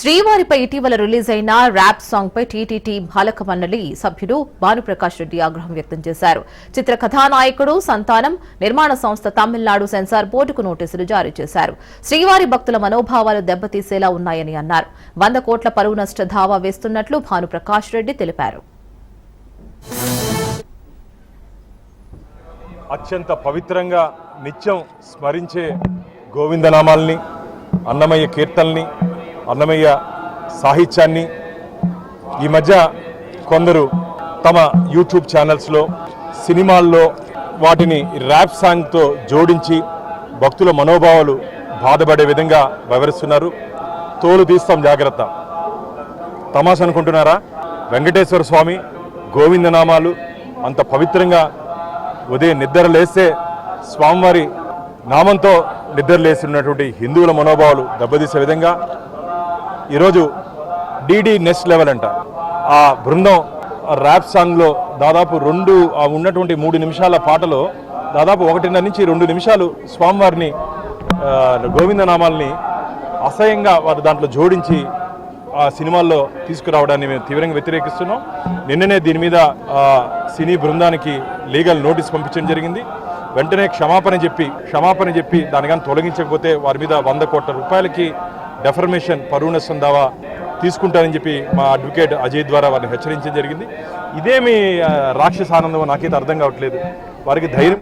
శ్రీవారిపై ఇటీవల రిలీజ్ అయిన rap song పై TTT బాలక మండలి సభ్యుడు భానుప్రకాష్ రెడ్డి ఆగ్రహం వ్యక్తం చేశారు. చిత్ర కథానాయకుడు సంతానం నిర్మాణ సంస్థ తమిళనాడు సెన్సార్ బోర్డుకు నోటీసులు జారీ చేశారు. శ్రీవారి భక్తుల మనోభావాలు దెబ్బతీసేలా ఉన్నాయని అన్నారు. వంద కోట్ల పరువు నష్ట దావా వేస్తున్నట్లు భానుప్రకాష్ రెడ్డి తెలిపారు. అత్యంత పవిత్రంగా నిత్యం స్మరించే గోవిందనామాల్ని అన్నమయ్య కీర్తల్ని అన్నమయ్య సాహిత్యాన్ని ఈ మధ్య కొందరు తమ యూట్యూబ్ ఛానల్స్లో సినిమాల్లో వాటిని ర్యాప్ సాంగ్తో జోడించి భక్తుల మనోభావాలు బాధపడే విధంగా వివరిస్తున్నారు తోలు తీస్తాం జాగ్రత్త. తమాష అనుకుంటున్నారా? వెంకటేశ్వర స్వామి గోవిందనామాలు అంత పవిత్రంగా ఉదయం నిద్ర లేస్తే స్వామివారి నామంతో నిద్ర లేస్తున్నటువంటి హిందువుల మనోభావాలు దెబ్బతీసే విధంగా ఈరోజు డీడీ నెక్స్ట్ లెవెల్ అంట. ఆ బృందం ర్యాప్ సాంగ్లో దాదాపు రెండు ఉన్నటువంటి మూడు నిమిషాల పాటలో దాదాపు ఒకటిన్నర నుంచి రెండు నిమిషాలు స్వామివారిని గోవిందనామాల్ని అసహ్యంగా వారు దాంట్లో జోడించి ఆ సినిమాల్లో తీసుకురావడాన్ని మేము తీవ్రంగా వ్యతిరేకిస్తున్నాం. నిన్ననే దీని మీద సినీ బృందానికి లీగల్ నోటీస్ పంపించడం జరిగింది. వెంటనే క్షమాపణ చెప్పి క్షమాపణ చెప్పి దానికని తొలగించకపోతే వారి మీద వంద కోట్ల రూపాయలకి డెఫర్మేషన్ పరువునష్టం దావా తీసుకుంటారని చెప్పి మా అడ్వకేట్ అజయ్ ద్వారా వారిని హెచ్చరించడం జరిగింది. ఇదేమి ఆ, రాక్షస నాకైతే అర్థం కావట్లేదు. వారికి ధైర్యం